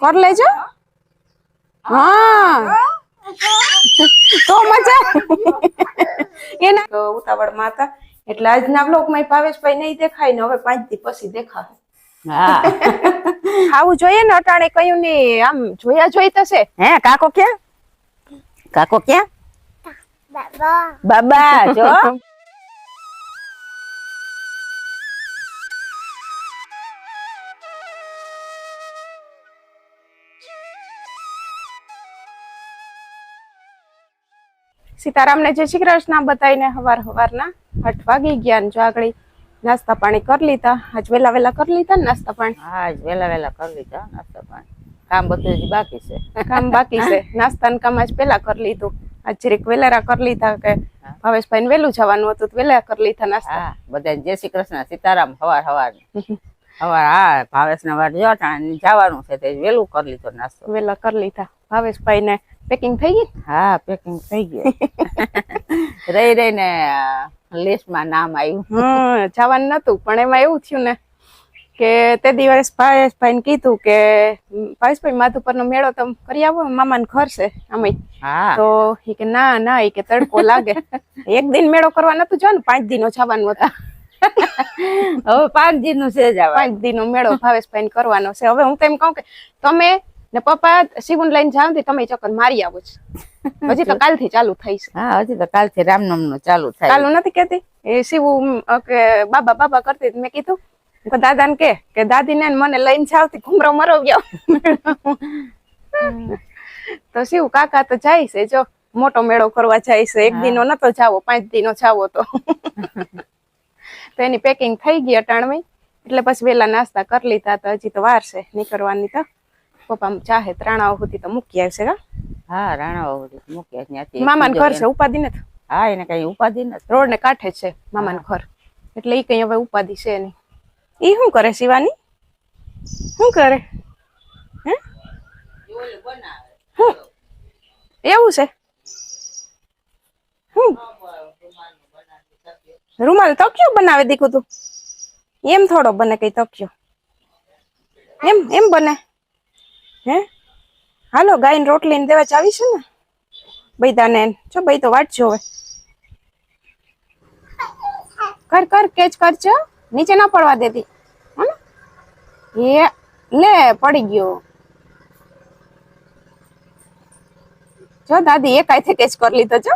કર લેજો. હા. તો મજા એના તો ઉતાવળમાં હતા એટલે આજના બ્લોગમાં ભાવેશભાઈ નહીં દેખાય ને હવે પાંચ દી પછી દેખાય હા. ખાવું જોઈએ ને અટાણે કયું ને આમ જોયા જોઈ થશે હે કાકો ક્યાં? કાકો ક્યાં? બાબા જો. સીતારામને જય શ્રી કૃષ્ણ બતાવીને હવાર હવારના આઠ વાગી ગયા ને જો આગળ નાસ્તા પાણી કરી લીધા. આજ વેલા વેલા કરી લીધા નાસ્તા પાણી? હા જ વેલા વેલા કરી લીધા નાસ્તા પાણી. કામ બધું જ બાકી છે. કામ બાકી છે. નાસ્તાનું કામ આજ પેલા કરી લીધું. આજ જરીક વેલારા કરી લીધા કે ભાવેશભાઈ વેલું જવાનું હતું તો વેલા કરી લીધા નાસ્તા. હા બધા જય શ્રી કૃષ્ણ સીતારામ હવાર હવાર હવાર હા ભાવેશ ના વાર જવાનું છે તે વેલું કરી લીધો નાસ્તો. વેલા કરી લીધા. ભાવેશભાઈ ને પેકિંગ થઈ ગઈ? હા પેકિંગ થઈ ગયું રહી રહીને લિસ્ટમાં નામ આવ્યું હમ જવાનું નતું પણ એમાં એવું થયું ને કે તે દિવસ ભાવેશભાઈ કીધું કે ભાવેશભાઈ માધુપર નો મેળો તમે કરી આવો મામા ઘર છે અમે. હા. તો કે ના ના એ કે તડકો લાગે. એક દિન મેળો કરવા નતું જવાનું પાંચ દિનો જવાનું હતા. હવે પાંચ દિનનું છે પાંચ પાંચ નો મેળો ભાવેશભાઈ કરવાનો છે. હવે હું તો એમ કહું કે તમે ને પપ્પા શિવન લઈને જાવ ને તમે ચક્કર મારી આવો છો. હજી તો કાલથી ચાલુ થઈ છે. હા હજી તો કાલથી રામનવમનું ચાલુ થાય. ચાલુ નથી કેતી એ શિવ બાબા બાબા કરતી મેં કીધું દાદા ને કે કે દાદી ને મને લઈને જાવતી ઘુમરો મરો ગયો તો શિવ કાકા તો જાય છે જો મોટો મેળો કરવા જાય છે. એક દિનો નતો જાવો પાંચ દિનો જાવો તો. તો એની પેકિંગ થઈ ગઈ અટાણવી. એટલે પછી વેલા નાસ્તા કરી લીધા તો હજી તો વાર છે નીકળવાની તો. પપ્પા ચાહે ત્રાણા સુધી તો મૂકી આવશે કા હા રાણા બાબુ મૂકી આવશે. મામાને ઘર છે ઉપાધિ નથી? હા એને કઈ ઉપાધિ નથી. રોડ ને કાંઠે છે મામાનું ઘર. એટલે ઈ કઈ હવે ઉપાધિ છે નહીં. ઈ શું કરે શિવાની? શું કરે? હે? એવું છે? હું રૂમાલ તક્યો બનાવે દીકું તું? એમ થોડો બને કઈ તક્યો. એમ એમ બને. હે? હાલો, ગાયને રોટલી ને દેવા ચાવી છે ને? બૈદાને જો બઈ તો વાંચજો હવે. કર કર, કેચ કરજો. નીચે ના પડવા દેતી. હે લે, પડી ગયો. જો, દાદી એક આઈથે કેચ કરી લીધો, જો.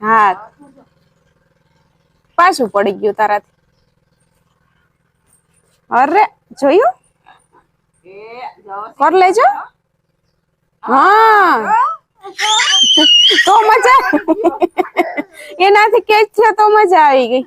હા. પાછું પડી ગયું તારાથી. અરે, જોયું? કર લેજો હા. તો મજા. એનાથી કેચ છે તો મજા આવી ગઈ.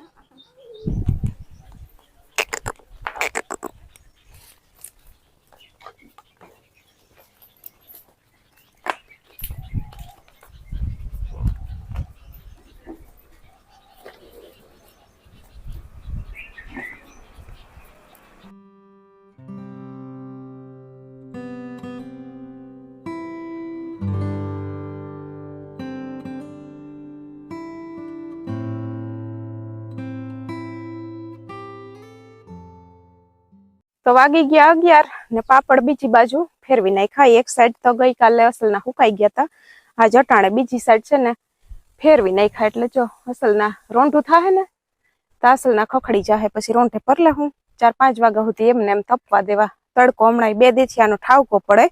તો વાગી ગયા અગિયાર ને પાપડ બીજી બાજુ ફેરવી નાખ્યા. એક સાઈડ તો ગઈકાલે અસલના હુકાઈ ગયા હતા આ જટાણે બીજી સાઈડ છે ને ફેરવી નાખ્યા. એટલે જો અસલના રોંઢું થાય ને, તો અસલના ખખડી જાહે. પછી રોંઢે પરલે હું ચાર પાંચ વાગ્યા સુધી એમને એમ તપવા દેવા. તડકો હમણાં બે દેથિયાનો ઠાવકો પડે.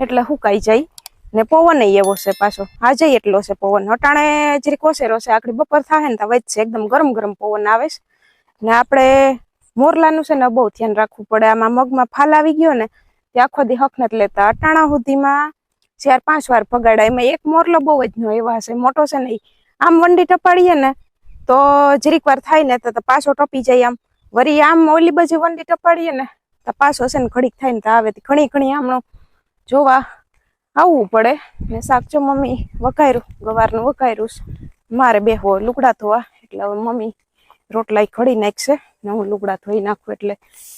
એટલે હુકાઈ જાય ને પવન એવો છે પાછો. આજે એટલો છે પવન. અટાણે જરી કોસેરો છે, આખડી બપોર થાય ને તો વચ્ચે એકદમ ગરમ ગરમ પવન આવે છે. ને આપણે મોરલાનું છે ને બહુ ધ્યાન રાખવું પડે. આમાં મગમાં ફાલ આવી ગયો ને, તે આખો દી હક નથી લેતા. અટાણા સુધીમાં ચાર પાંચ વાર પગાડા એમાં એક મોરલો બહુ જ નો એવા છે મોટો છે ને આમ વંડી ટપાડીએ ને, તો જરીક વાર થાય ને, તો પાછો ટપી જાય આમ. વરી આમ ઓલી બાજુ વંડી ટપાડીએ ને, તો પાછો છે ને ઘડીક થાય ને તો આવે. ઘણી ઘણી આમનો જોવા આવવું પડે. ને શાક મમ્મી વઘાર્યું, ગવારનું વઘાર્યું મારે મારે બેહવો લુકડા ધોવા, એટલે હવે મમ્મી રોટલા ખડી નાખશે ને હું લુગડા ધોઈ નાખું એટલે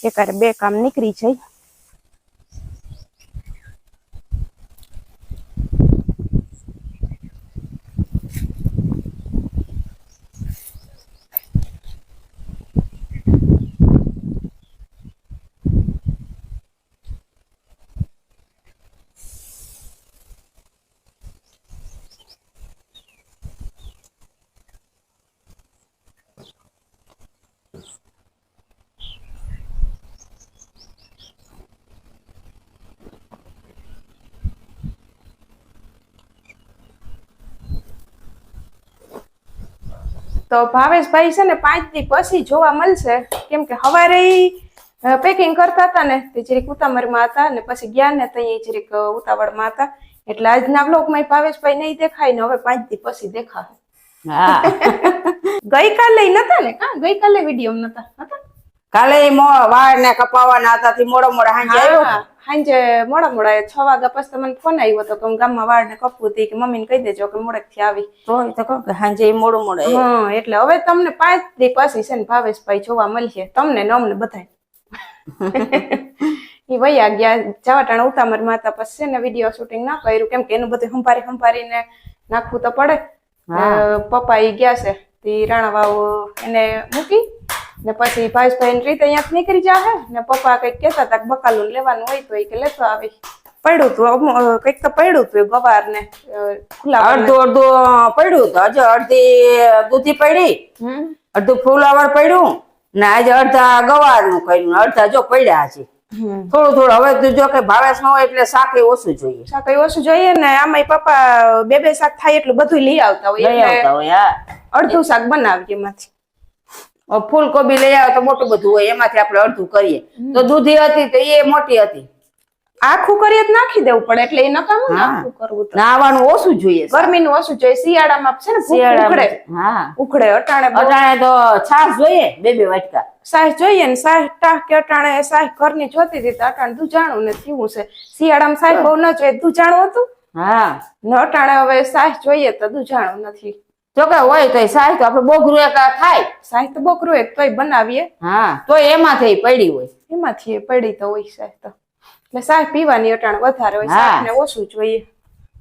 એકારે બે કામ નીકળી જાય. તો ભાવેશભાઈ છે ને પાંચ દી પછી જોવા મળશે. કેમ કે હવારે પેકિંગ કરતા હતા ને તે જરીક ઉતામરમાં હતા ને પછી ગયા ને ત્યાં જરીક ઉતાવળમાં હતા. એટલે આજના બ્લોકમાં ભાવેશભાઈ નહીં દેખાય ને હવે પાંચ દી પછી દેખાશે. ગઈકાલે નતા ને? કા ગઈકાલે વીડિયો નતા. હતા કાલે વાળ ને કપાવવાના હતા તે મોડા મોડા હાંજે આવ્યો. હા, સાંજે મોડા મોડા છ વાગ્યા પછી મને ફોન આવ્યો હતો કે ગામમાં વાળ ને કપવું હતી કે મમ્મીને કહી દેજો કે મોડેકથી આવી. તો તો કહું કે હાંજે મોડું મોડે હા એટલે હવે તમને પાંચ દી પછી છે ને ભાવેશભાઈ જોવા મળશે. તમને ને અમને બધાય ઈ વયા ગયા જવાટાણા ઉતામર માતા પછી છે ને વીડિયો શૂટિંગ ના કર્યું. કેમ કે એનું બધું હંપારી હંપારીને નાખવું તો પડે. પપ્પા ઈ ગયા છે તે રાણાવાવ એને મૂકી ને પછી ભાવેશભાઈ ની રીતે અહીંયા નીકળી જાહે ને પપ્પા કંઈક કેતા હતા બકાલું લેવાનું હોય તો એ કે લેતો આવી. પડ્યું હતું કંઈક તો પડ્યું હતું ગવાર ને ખુલ્લા અડધું અડધું પડ્યું તો. હજુ અડધી દૂધી પડી. અડધું ફૂલાવર પડ્યું ને આજે અડધા કર્યું ને અડધા જો પડ્યા છે. થોડું થોડું. હવે તું જો કે ભાવેશ ન હોય એટલે શાક ઓછું જોઈએ. શાક ઓછું જોઈએ ને આમાં પપ્પા બે બે શાક થાય એટલું બધું લઈ આવતા હોય અડધું શાક બનાવીએ એમાંથી. હવે ફૂલકોબી લઈ આવે તો મોટું બધું હોય એમાંથી આપણે અડધું કરીએ. તો દૂધી હતી તો એ મોટી હતી. આખું કરીએ તો નાખી દેવું પડે એટલે એ નકામું ને કરવું નાવાનું ઓછું જોઈએ ગરમીનું ઓછું જોઈએ શિયાળામાં છે ને ઉખડે. શિયાળામાં હા. ઉખડે અટાણે અટાણે તો છાશ જોઈએ બે બે વાટકા. સાહ જોઈએ ને સાહ ટાહ કે અટાણે સાહ ઘરની જોતી હતી તો અટાણે દુજાણું ને થયું છે. શિયાળામાં સાહેબ બહુ ન જોઈએ દૂજાણું હતું. હા. ને અટાણે હવે સાહ જોઈએ તો દુજાણું નથી. જો કે હોય તો સાસ તો આપણે બોગરું એક થાય. સાહ તો બોકરું એક તોય બનાવીએ. હા તો એમાંથી પડી હોય. એમાંથી પડી તો હોય સાહ તો એટલે સાહેબ પીવાની અટાણ વધારે હોય. ને ઓછું જોઈએ.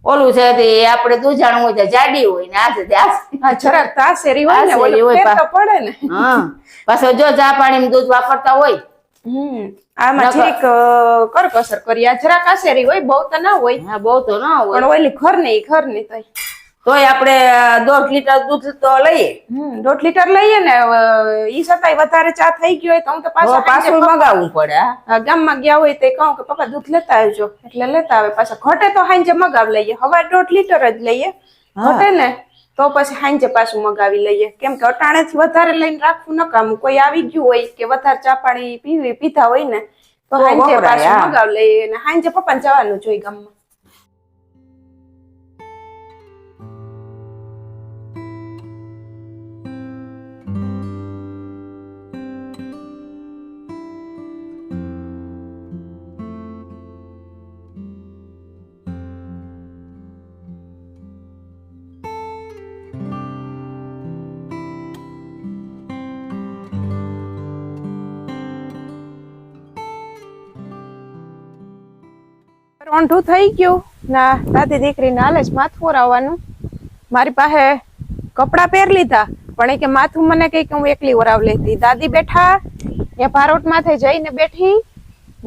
ઓલું છે તે આપણે દૂધાણું હોય તો જાડી હોય ને આ છે તે આ છે. હા જરાક તાસેરી હોય ને ઓલી હોય તો પડે ને. હા. પાછો જો ચા પાણી દૂધ વાપરતા હોય. હમ આમાં ઠીક કરકસર કરી આ જરાક આસેરી હોય બહુ તો ના હોય. હા બહુ તો ના હોય. પણ ઓલી ખર નહિ તો તોય આપણે દોઢ લીટર દૂધ તો લઈએ. દોઢ લીટર લઈએ ને ઈ છતાંય વધારે ચા થઈ ગયો હોય તો હું તો પાછું પાછું મગાવવું પડે ગામમાં ગયા હોય તો કહું કે પપ્પા દૂધ લેતા આવજો. એટલે લેતા આવે પાછા. ઘટે તો હાંજે મગાવ લઈએ. હવે દોઢ લીટર જ લઈએ. ઘટે ને તો પછી હાંજે પાછું મગાવી લઈએ. કેમ કે અટાણેથી વધારે લઈને રાખવું નકામું કોઈ આવી ગયું હોય કે વધારે ચા પાણી પીવી પીધા હોય ને તો તો હાંજે પાછું મગાવ લઈએ. ને હાંજે પપ્પાને જવાનું જોઈએ ગામમાં. રોંઢું થઈ ગયું. ના દાદી દીકરીને હાલે જ માથું ઓરાવવાનું. મારી પાસે કપડાં પહેર લીધા પણ એ કે માથું મને કઈ કે હું એકલી ઓરાવ લેતી. દાદી બેઠા એ ભારોટ માથે જઈને બેઠી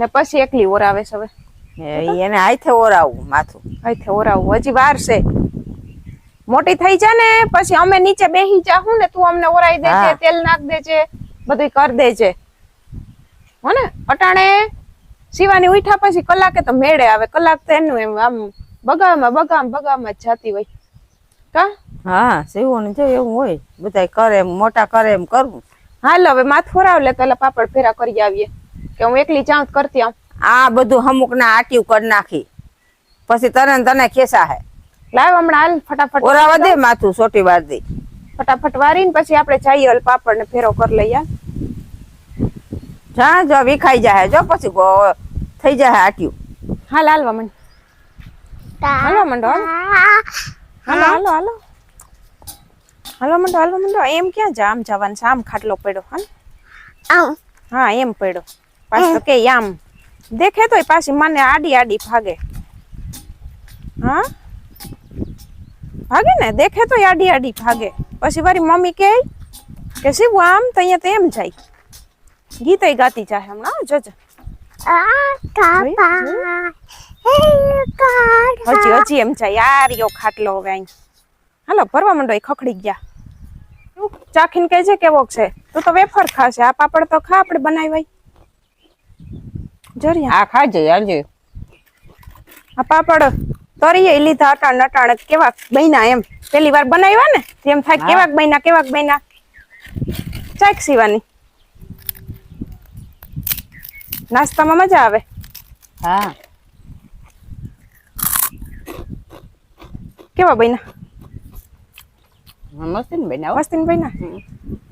ને પછી એકલી ઓરાવે છે હવે. એને હાથે ઓરાવું માથું. અહીંથી ઓરાવું. હજી વાર છે. મોટી થઈ જા ને પછી અમે નીચે બેહી જાહું ને તું અમને ઓરાઈ દેજે તેલ નાખ દેજે બધું કરી દેજે. હો ને અટાણે શિવાની ઉઠા પછી કલાકે તો મેળે આવે. કલાક તો એનું એમ આમ બગામાં બગામ બગામાં જાતી હોય. કા? હા સેવું જો એવું હોય બધા કરે એમ મોટા કરે એમ કરવું. હાલ હવે માથ ફોરાવ લે પેલા પાપડ ફેરા કરી આવીએ. કે હું એકલી ચાંત કરતી આમ. આ બધું અમુક ના આટ્યું કરી નાખી. પછી તને તને ખેસા હે. લાવ હમણાં હાલ ફટાફટ. ઓરાવા દે માથું સોટી વાર દે. ફટાફટ વારીને પછી આપણે જઈએ હાલ પાપડ ને ફેરો કરી લઈએ. જા જો વિખાઈ જાય જો પછી થઈ જાય આટ્યું હાલ હાલવા મંડ. હાલો મંડો હાલો. હાલો હાલો હાલો. મંડો હાલો મંડો. એમ ક્યાં જા આમ જવાનું? આમ ખાટલો પડ્યો હા હા એમ પડ્યો. પાછો કે આમ. દેખે તોય પાછી મને આડી આડી ભાગે. હા? ભાગે ને? દેખે તો આડી આડી ભાગે. પછી વારી મમ્મી કે કે શિવ આમ તો અહીંયા તો એમ જાય. ગીતય ગાતી જાય હમણાં હો, જોજો. હજી હજી એમ જાય. યાર યો ખાટલો હવે અહીં. હાલો ભરવા માંડો એ ખખડી ગયા? ચાખીને કહેજે કેવો છે. તું તો વેફર ખાશે. આ પાપડ તો ખા આપણે બનાવાય જરી આ ખાજે યારજે આ પાપડ તરીએ લીધા અટાણ અટાણ કેવા બન્યા એમ. પહેલી વાર બનાવ્યા ને? તેમ થાય. કેવાક બન્યા કેવાક બન્યા. ચાક સીવાની. નાસ્તામાં મજા આવે? હા. કેવા બન્યા? મસ્તી ને બનાવો મસ્તી બન્યા?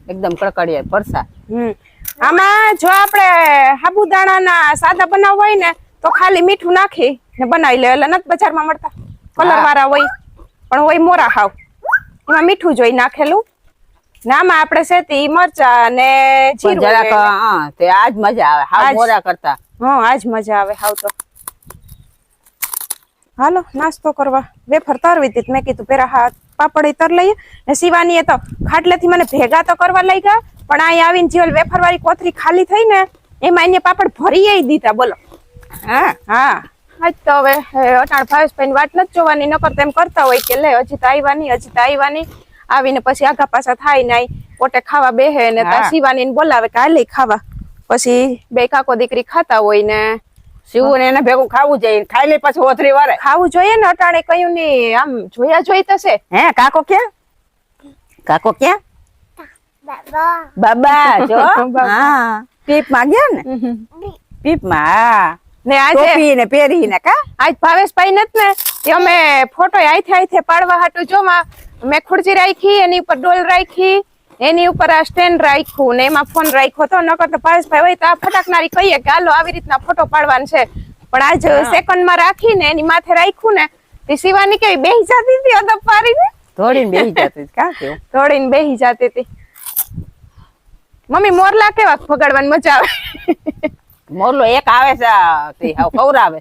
એકદમ કડકડિયા પરસા હમ. આમાં જો આપણે સાબુદાણાના સાદા બનાવવા હોય ને તો ખાલી મીઠું નાખી ને બનાવી લે. એટલે નથી બજારમાં મળતા. કલર વાળા હોય પણ હોય મોરા હાવ. એમાં મીઠું જોઈ નાખેલું. ને આમાં આપણે સેતી મરચા અને જીરું જરાક હા તે આજ મજા આવે હાવ મોરા કરતા. હા આજ મજા આવે હાવ તો. હાલો નાસ્તો કરવા. વેફર તરવી હતી મેં કીધું પેરા હા પાપડ તર લઈએ. ને શિવાની એ તો ખાટલેથી મને ભેગા તો કરવા લઈ ગયા પણ અહીંયા આવીને જીવલ વેફર વાળી કોથરી ખાલી થઈ ને એમાં એને પાપડ ભરી દીધા બોલો. હા? હા. આજ તો હવે અટાણ ભાવેશભાઈ વાટ નથી જોવાની નકર તેમ કરતા હોય કે લે હજી તો આવ્યા નહીં હજી તો આવ્યા નહીં. આવીને પછી આગા પાછા થાય નાય પોતે ખાવા બેહે ને. ત્યાં શિવાની બોલાવે કે હાલી ખાવા. પછી બે કાકો દીકરી ખાતા હોય ને શિવું ને એને ભેગું ખાવું જોઈએ ખાઈ લે પછી ઓથરી વારે. ખાવું જોઈએ ને અટાણે કયું ની આમ જોયા જોઈ તશે હે કાકો ક્યાં? કાકો ક્યાં? બાબા. જો. હા. પીપમાં ગયા ને? પીપમાં ને આજે ટોપી ને પહેરી ને કા? આજ ભાવેશભાઈ નથી ને. અમે ફોટો આઈથે આઈથે પાડવા હાટુ જોમાં મેં. ખુરચી રાખી એની ઉપર ડોલ રાખી એની ઉપર આ સ્ટેન્ડ રાખ્યું ને એમાં ફોન રાખ્યો તો નકર તો પારસભાઈ હોય તો આ ફટાકનારી કહીએ કે હાલો આવી રીતના ફોટો પાડવાનો છે. પણ આજ સેકન્ડમાં રાખીને એની માથે રાખ્યું ને તે શિવાની કેવી બેહી જતી હતી અદબ પાડીને ધોડીને બેસી જતી કા કેવું? દોડીને બેહી જતી હતી. મમ્મી મોરલા કેવા ભગાડવાની મજા આવે? મોરલો એક આવે છે તે હાવ ખવડાવે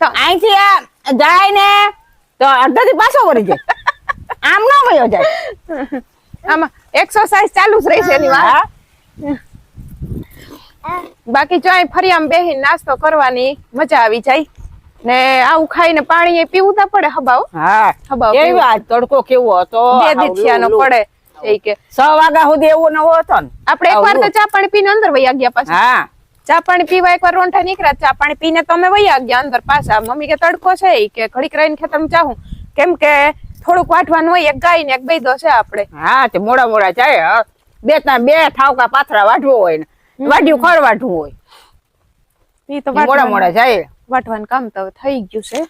તો અહીંથી આ જાય ને તો અડધાથી પાછો વળી જાય. આમ ન વયો જાય. આમાં એક્સરસાઇઝ ચાલુ જ રહી છે એની વાત. બાકી જો અહીં ફરી આમ બેહીને નાસ્તો કરવાની મજા આવી જાય. ને આવું ખાઈને પાણી એ પીવું તો પડે હબાવ હા. હબાવ કેવી વાત? તડકો કેવો હતો? બે દીઠિયાનો. પડે એ કે છ વાગ્યા સુધી એવું નવો હતો ને આપણે એકવાર તો ચા પાણી પીને અંદર વયા ગયા પાછા હા ચા પાણી પીવા એકવાર રોંઠા નીકળ્યા ચા પાણી પીને તમે વયા ગયા અંદર પાછા મમ્મી કે તડકો છે કે ઘડીક રહીને ખેતરમાં ચાહું કેમ કે થોડુંક વાટવાનું હોય એક ગાય ને એક બેદો છે આપણે. હા તે મોડા મોડા જાય બે ત્યાં બે થાવકા પાથરા વાટવો હોય ને વાટ્યું ખર વાટવું હોય. મોડા મોડા જાય. વાટવાનું કામ તો થઈ ગયું છે.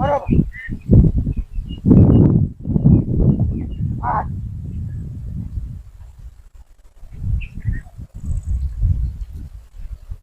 બરાબર.